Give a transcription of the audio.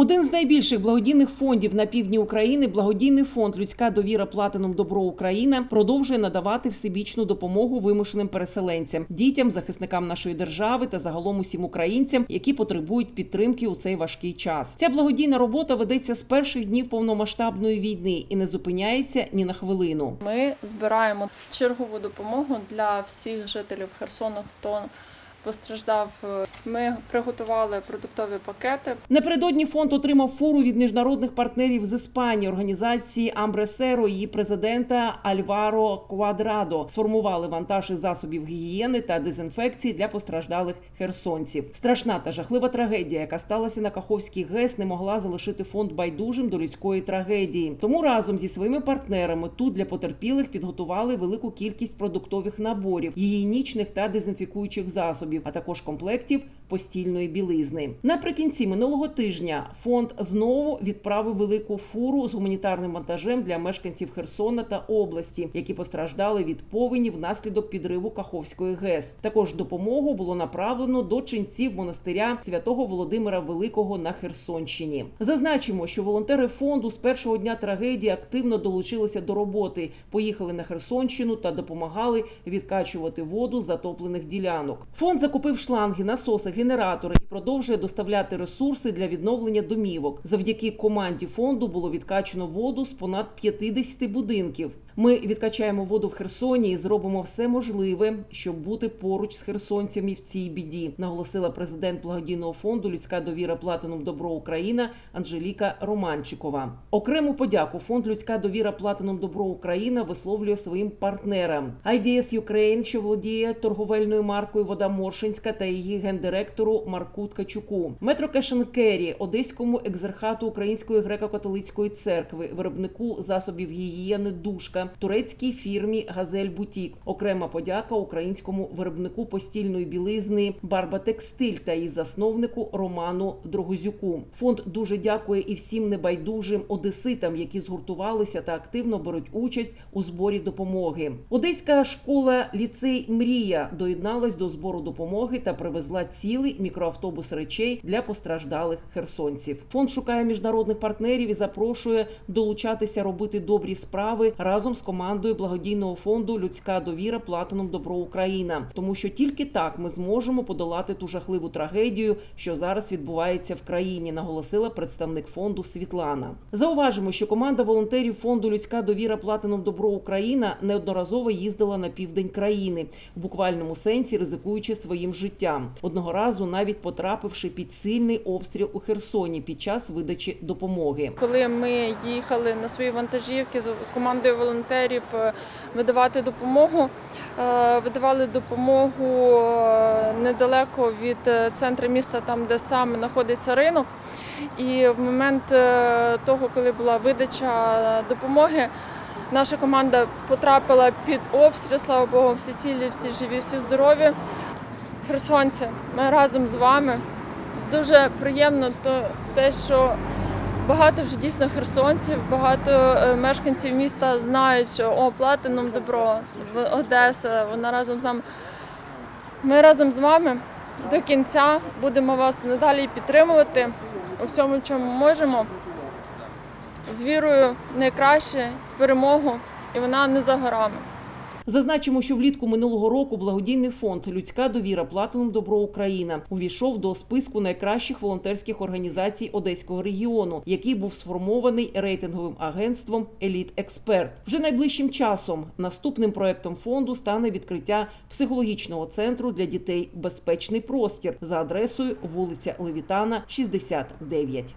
Один з найбільших благодійних фондів на півдні України, благодійний фонд Людська довіра Платином Добро Україна продовжує надавати всебічну допомогу вимушеним переселенцям, дітям, захисникам нашої держави та загалом усім українцям, які потребують підтримки у цей важкий час. Ця благодійна робота ведеться з перших днів повномасштабної війни і не зупиняється ні на хвилину. Ми збираємо чергову допомогу для всіх жителів Херсону, хто постраждав. Ми приготували продуктові пакети. Напередодні фонд отримав фуру від міжнародних партнерів з Іспанії, організації Амбресеро, її президента Альваро Квадрадо сформували вантаж із засобів гігієни та дезінфекції для постраждалих херсонців. Страшна та жахлива трагедія, яка сталася на Каховській ГЕС, не могла залишити фонд байдужим до людської трагедії. Тому разом зі своїми партнерами тут для потерпілих підготували велику кількість продуктових наборів, гігієнічних та дезінфікуючих засобів, а також комплектів постільної білизни. Наприкінці минулого тижня фонд знову відправив велику фуру з гуманітарним вантажем для мешканців Херсона та області, які постраждали від повені внаслідок підриву Каховської ГЕС. Також допомогу було направлено до ченців монастиря святого Володимира Великого на Херсонщині. Зазначимо, що волонтери фонду з першого дня трагедії активно долучилися до роботи, поїхали на Херсонщину та допомагали відкачувати воду з затоплених ділянок. Фонд закупив шланги, насоси, генератори і продовжує доставляти ресурси для відновлення домівок. Завдяки команді фонду було відкачено воду з понад 50 будинків. Ми відкачаємо воду в Херсоні і зробимо все можливе, щоб бути поруч з херсонцями в цій біді, наголосила президент благодійного фонду Людська довіра Платином Добро Україна Анжеліка Романчикова. Окрему подяку фонд Людська довіра Платином Добро Україна висловлює своїм партнерам. IDS Ukraine, що володіє торговельною маркою Вода Моршинська та її гендиректору Марку Ткачуку, Метро Кешен Керрі, Одеському екзархату Української греко-католицької церкви, виробнику засобів гігієни Душка, турецькій фірмі Газель Бутік. Окрема подяка українському виробнику постільної білизни Барба Текстиль та її засновнику Роману Дрогозюку. Фонд дуже дякує і всім небайдужим одеситам, які згуртувалися та активно беруть участь у зборі допомоги. Одеська школа ліцей Мрія доєдналась до збору допомоги та привезла цілий мікроавтобус речей для постраждалих херсонців. Фонд шукає міжнародних партнерів і запрошує долучатися робити добрі справи разом з командою благодійного фонду Людська довіра Платином Добро Україна, тому що тільки так ми зможемо подолати ту жахливу трагедію, що зараз відбувається в країні, наголосила представник фонду Світлана. Зауважимо, що команда волонтерів фонду Людська довіра Платином Добро Україна неодноразово їздила на південь країни, в буквальному сенсі ризикуючи своїм життям. Одного разу навіть потрапивши під сильний обстріл у Херсоні під час видачі допомоги. Коли ми їхали на свої вантажівки з командою волонтерів е, видавати допомогу, е, видавали допомогу е, недалеко від центру міста, там де саме знаходиться ринок. І в момент того, коли була видача допомоги, наша команда потрапила під обстріл. Слава Богу, всі цілі, всі живі, всі здорові. Херсонці, ми разом з вами. Дуже приємно те, що багато вже дійсно херсонців, багато е, мешканців міста знають, що о, платином добро, Одеса, вона разом з нами. Ми разом з вами до кінця будемо вас надалі підтримувати у всьому, чому можемо. З вірою найкраще в перемогу, і вона не за горами. Зазначимо, що влітку минулого року благодійний фонд Людська довіра Платином Добро Україна увійшов до списку найкращих волонтерських організацій Одеського регіону, який був сформований рейтинговим агентством Еліт Експерт. Вже найближчим часом наступним проектом фонду стане відкриття психологічного центру для дітей Безпечний простір за адресою вулиця Левітана, 69.